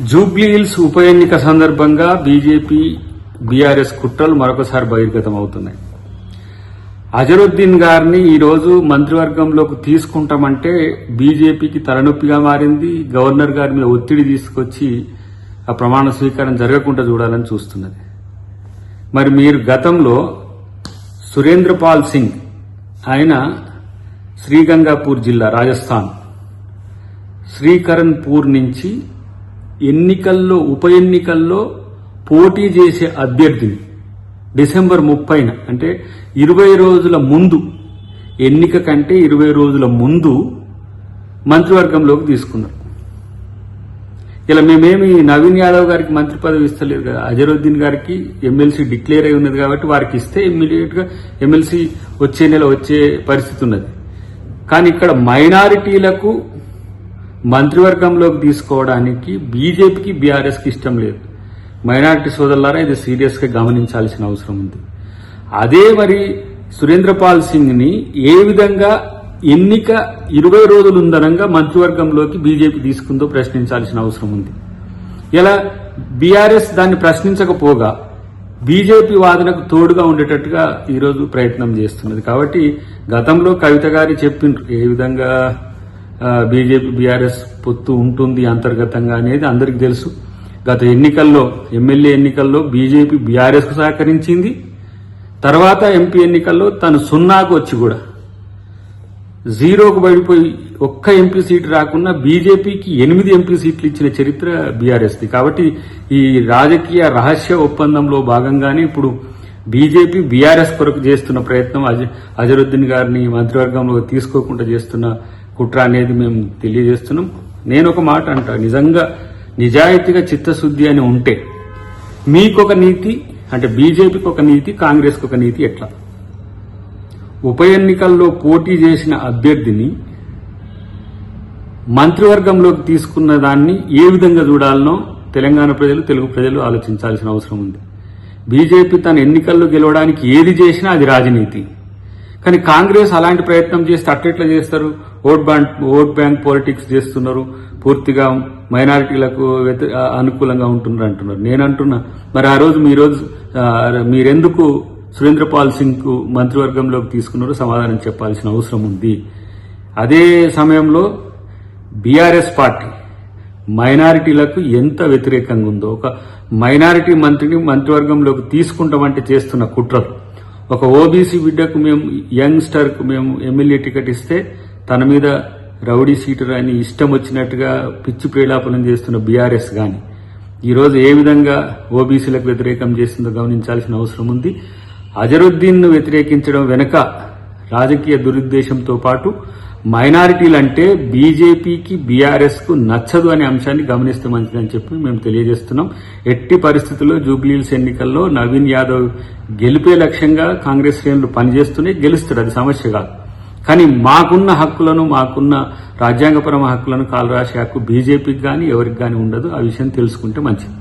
జూబ్లీహిల్స్ ఉప ఎన్నిక సందర్భంగా బీజేపీ బీఆర్ఎస్ కుట్రలు మరొకసారి బహిర్గతం అవుతున్నాయి అజరుద్దీన్ గారిని ఈరోజు మంత్రివర్గంలోకి తీసుకుంటామంటే బీజేపీకి తలనొప్పిగా మారింది గవర్నర్ గారి మీద ఒత్తిడి తీసుకొచ్చి ఆ ప్రమాణ స్వీకారం జరగకుండా చూడాలని చూస్తున్నది. మరి మీరు గతంలో సురేంద్రపాల్ సింగ్ ఆయన శ్రీగంగాపూర్ జిల్లా రాజస్థాన్ శ్రీకరణ్పూర్ నుంచి ఎన్నికల్లో ఉప ఎన్నికల్లో పోటీ చేసే అభ్యర్థిని డిసెంబర్ ముప్పైన అంటే ఇరవై రోజుల ముందు ఎన్నిక కంటే ఇరవై రోజుల ముందు మంత్రివర్గంలోకి తీసుకున్నారు. ఇలా మేమేమి నవీన్ యాదవ్ గారికి మంత్రి పదవి ఇస్తలేదు కదా అజరుద్దీన్ గారికి ఎమ్మెల్సీ డిక్లేర్ అయి ఉన్నది కాబట్టి వారికి ఇస్తే ఇమ్మీడియట్గా ఎమ్మెల్సీ వచ్చే నెల వచ్చే పరిస్థితి ఉన్నది. కానీ ఇక్కడ మైనారిటీలకు మంత్రివర్గంలోకి తీసుకోవడానికి బీజేపీకి బీఆర్ఎస్కి ఇష్టం లేదు. మైనార్టీ సోదరులారా ఇది సీరియస్గా గమనించాల్సిన అవసరం ఉంది. అదే మరి సురేంద్రపాల్ సింగ్ని ఏ విధంగా ఎన్నిక ఇరవై రోజులు ఉందనంగా మంత్రివర్గంలోకి బీజేపీ తీసుకుందో ప్రశ్నించాల్సిన అవసరం ఉంది. ఇలా బీఆర్ఎస్ దాన్ని ప్రశ్నించకపోగా బీజేపీ వాదనకు తోడుగా ఉండేటట్టుగా ఈరోజు ప్రయత్నం చేస్తున్నది. కాబట్టి గతంలో కవిత గారి చెప్పిండ్రు ఏ విధంగా బీజేపీ బీఆర్ఎస్ పొత్తు ఉంటుంది అంతర్గతంగా అనేది అందరికీ తెలుసు. గత ఎన్నికల్లో ఎమ్మెల్యే ఎన్నికల్లో బీజేపీ బీఆర్ఎస్కు సహకరించింది. తర్వాత ఎంపీ ఎన్నికల్లో తను సున్నాకు వచ్చి కూడా. జీరోకు పడిపోయి ఒక్క ఎంపీ సీటు రాకుండా బీజేపీకి ఎనిమిది ఎంపీ సీట్లు ఇచ్చిన చరిత్ర బీఆర్ఎస్ది. కాబట్టి ఈ రాజకీయ రహస్య ఒప్పందంలో భాగంగానే ఇప్పుడు బీజేపీ బీఆర్ఎస్ కొరకు చేస్తున్న ప్రయత్నం అజ- అజరుద్దీన్ గారిని మంత్రివర్గంలో తీసుకోకుండా చేస్తున్న కుట్ర అనేది మేము తెలియజేస్తున్నాం. నేను ఒక మాట అంటా నిజంగా నిజాయితీగా చిత్తశుద్ధి అని ఉంటే మీకొక నీతి అంటే బీజేపీకి ఒక నీతి కాంగ్రెస్కి ఒక నీతి ఎట్లా? ఉప ఎన్నికల్లో పోటీ చేసిన అభ్యర్థిని మంత్రివర్గంలోకి తీసుకున్న దాన్ని ఏ విధంగా చూడాలనో తెలంగాణ ప్రజలు తెలుగు ప్రజలు ఆలోచించాల్సిన అవసరం ఉంది. బీజేపీ తన ఎన్నికల్లో గెలవడానికి ఏది చేసినా అది రాజనీతి. కానీ కాంగ్రెస్ అలాంటి ప్రయత్నం చేస్తే అట్టెట్లా చేస్తారు? Vote bank vote bank politics చేస్తున్నారు. పూర్తిగా మైనారిటీలకు వ్యతి- అనుకూలంగా ఉంటున్నారు అంటున్నారు. నేను అంటున్నా మరి ఆ రోజు మీ రోజు మీరెందుకు సురేంద్రపాల్ సింగ్కు మంత్రివర్గంలోకి తీసుకున్నారో సమాధానం చెప్పాల్సిన అవసరం ఉంది. అదే సమయంలో బీఆర్ఎస్ పార్టీ మైనారిటీలకు ఎంత వ్యతిరేకంగా ఉందో ఒక మైనారిటీ మంత్రిని మంత్రివర్గంలోకి తీసుకుంటామంటే చేస్తున్న కుట్రలు. ఒక ఓబీసీ బిడ్డకు మేము యంగ్స్టర్కు మేము ఎమ్మెల్యే టికెట్ ఇస్తే తన మీద రౌడీ సీటర్ అని ఇష్టం వచ్చినట్టుగా పిచ్చి ప్రేలాపనం చేస్తున్న బీఆర్ఎస్ కానీ ఈరోజు ఏ విధంగా ఓబీసీలకు వ్యతిరేకం చేస్తుందో గమనించాల్సిన అవసరం ఉంది. అజరుద్దీన్ను వ్యతిరేకించడం వెనుక రాజకీయ దురుద్దేశంతో పాటు మైనారిటీలంటే బీజేపీకి బీఆర్ఎస్కు నచ్చదు అనే అంశాన్ని గమనిస్తే మంచిదని చెప్పి మేము తెలియజేస్తున్నాం. ఎట్టి పరిస్థితుల్లో జూబ్లీహిల్స్ ఎన్నికల్లో నవీన్ యాదవ్ గెలిపే లక్ష్యంగా కాంగ్రెస్ శ్రేణులు పనిచేస్తూనే గెలుస్తాడు అది సమస్య కాదు. కానీ మాకున్న హక్కులను మాకున్న రాజ్యాంగపరమ హక్కులను కాలరాసే హక్కు బీజేపీకి కానీ ఎవరికి కానీ ఉండదు. ఆ విషయం తెలుసుకుంటే మంచిది.